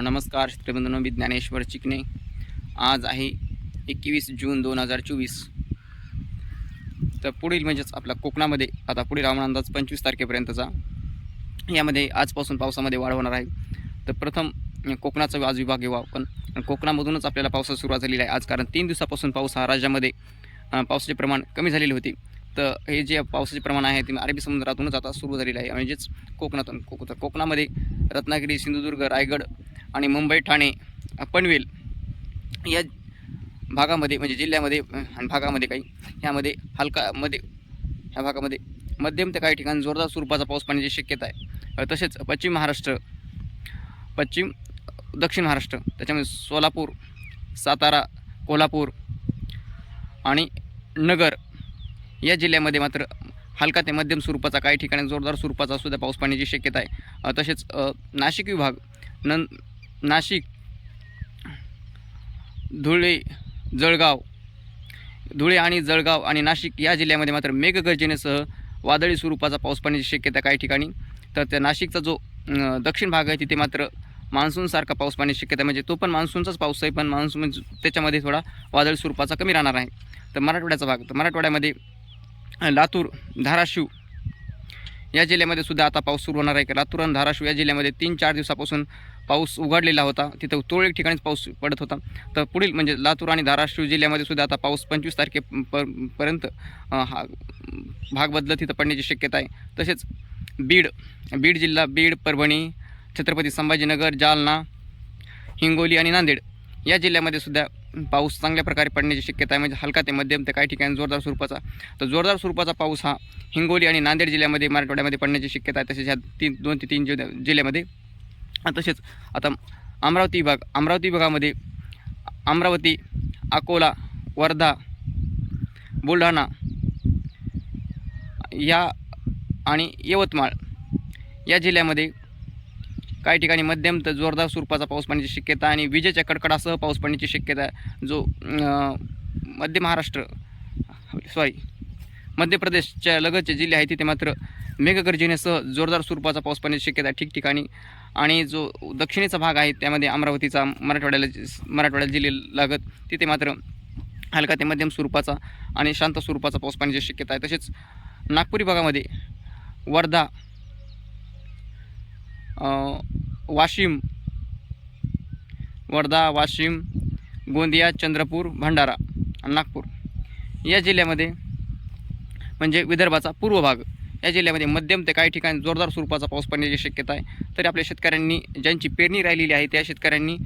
नमस्कार शेतकरी मी ज्ञानेश्वर चिकणे आज आहे एकवीस जून दोन हजार चोवीस. तर पुढील म्हणजेच आपल्या कोकणामध्ये आता पुढील हवामान अंदाज पंचवीस तारखेपर्यंतचा. यामध्ये आजपासून पावसामध्ये वाढ होणार आहे. तर प्रथम कोकणाचा आज विभाग घेऊ आपण कोकणामधूनच आपल्याला पावसा सुरुवात झालेली आहे. आज कारण तीन दिवसापासून पाऊस हा राज्यामध्ये पावसाचे प्रमाण कमी झालेले होते. तर हे जे पावसाचे प्रमाण आहे ते अरबी समुद्रातूनच आता सुरू झालेलं आहे. म्हणजेच कोकणातून कोक तर कोकणामध्ये रत्नागिरी सिंधुदुर्ग रायगड आणि मुंबई ठाणे पनवेल या भागामध्ये म्हणजे जिल्ह्यामध्ये आणि भागामध्ये काही ह्यामध्ये हलकामध्ये ह्या भागामध्ये मध्यम ते काही ठिकाणी जोरदार स्वरूपाचा पाऊस पडण्याची शक्यता आहे. तसेच पश्चिम महाराष्ट्र पश्चिम दक्षिण महाराष्ट्र त्याच्यामध्ये सोलापूर सातारा कोल्हापूर आणि नगर या जिल्ह्यामध्ये मात्र हलका ते मध्यम स्वरूपाचा काही ठिकाणी जोरदार स्वरूपाचा सुद्धा पाऊस पडण्याची शक्यता आहे. तसेच नाशिक विभाग नं नाशिक धुळे जळगाव धुळे आणि जळगाव आणि नाशिक या जिल्ह्यामध्ये मात्र मेघगर्जनेसह वादळी स्वरूपाचा पाऊस पडण्याची शक्यता काही ठिकाणी. तर त्या नाशिकचा जो दक्षिण भाग आहे तिथे मात्र मान्सूनसारखा पाऊस पाण्याची शक्यता म्हणजे तो पण मान्सूनचाच पाऊस आहे पण मान्सून म्हणजे त्याच्यामध्ये थोडा वादळी स्वरूपाचा कमी राहणार आहे. तर मराठवाड्याचा भाग तर मराठवाड्यामध्ये लातूर धाराशिव या जिल्ह्यामध्ये सुद्धा आता पाऊस सुरू होणार आहे. की लातूर आणि धाराशिव या जिल्ह्यामध्ये तीन चार दिवसापासून पाऊस उघडलेला होता. तिथं तुरळक ठिकाणीच पाऊस पडत होता. तर पुढील म्हणजे लातूर आणि धाराशिव जिल्ह्यामध्ये सुद्धा आता पाऊस पंचवीस तारखे पर्यंत हा भाग बदलत तिथं पडण्याची शक्यता आहे. तसेच बीड बीड जिल्हा बीड परभणी छत्रपती संभाजीनगर जालना हिंगोली आणि नांदेड या जिल्ह्यामध्ये सुद्धा पाऊस चांगल्या प्रकारे पडण्याची शक्यता आहे. म्हणजे हलका ते मध्यम ते काही ठिकाणी जोरदार स्वरूपाचा. तर जोरदार स्वरूपाचा पाऊस हा हिंगोली आणि नांदेड जिल्ह्यामध्ये मराठवाड्यामध्ये पडण्याची शक्यता आहे. तसेच ह्या तीन दोन ते तीन जिल्ह्यामध्ये. तसेच आता अमरावती विभाग अमरावती विभागामध्ये अमरावती अकोला वर्धा बुलढाणा या आणि यवतमाळ या जिल्ह्यामध्ये काही ठिकाणी मध्यम तर जोरदार स्वरूपाचा पाऊस पडण्याची शक्यता आणि विजेच्या कडकडासह पाऊस पडण्याची शक्यता जो मध्य महाराष्ट्र सॉरी मध्य प्रदेशच्या लगतचे जिल्हे आहेत तिथे मात्र मेघगर्जनेसह जोरदार स्वरूपाचा पाऊस पडण्याची शक्यता ठिकठिकाणी. आणि जो दक्षिणेचा भाग आहे त्यामध्ये अमरावतीचा मराठवाड्याला मराठवाड्याला जिल्हे लागत तिथे मात्र हलका ते मध्यम स्वरूपाचा आणि शांत स्वरूपाचा पाऊस पडण्याची शक्यता आहे. तसेच नागपुरी भागामध्ये वर्धा वाशिम. वर्धा वाशिम गोंदिया चंद्रपूर भंडारा आणि नागपूर. या जिल्ह्यामध्ये म्हणजे विदर्भाचा पूर्व भाग या जिल्ह्यामध्ये मध्यम ते काही ठिकाणी जोरदार स्वरूपाचा पाऊस पडण्याची शक्यता आहे. तरी आपल्या शेतकऱ्यांनी ज्यांची पेरणी राहिलेली आहे त्या शेतकऱ्यांनी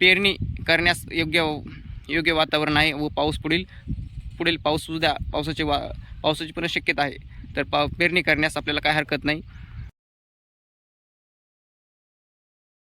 पेरणी करण्यास योग्य योग्य वातावरण आहे व पाऊस पुढील पुढील पाऊससुद्धा पावसाची वा पावसाची पण शक्यता आहे. तर पा पेरणी करण्यास आपल्याला काय हरकत नाही.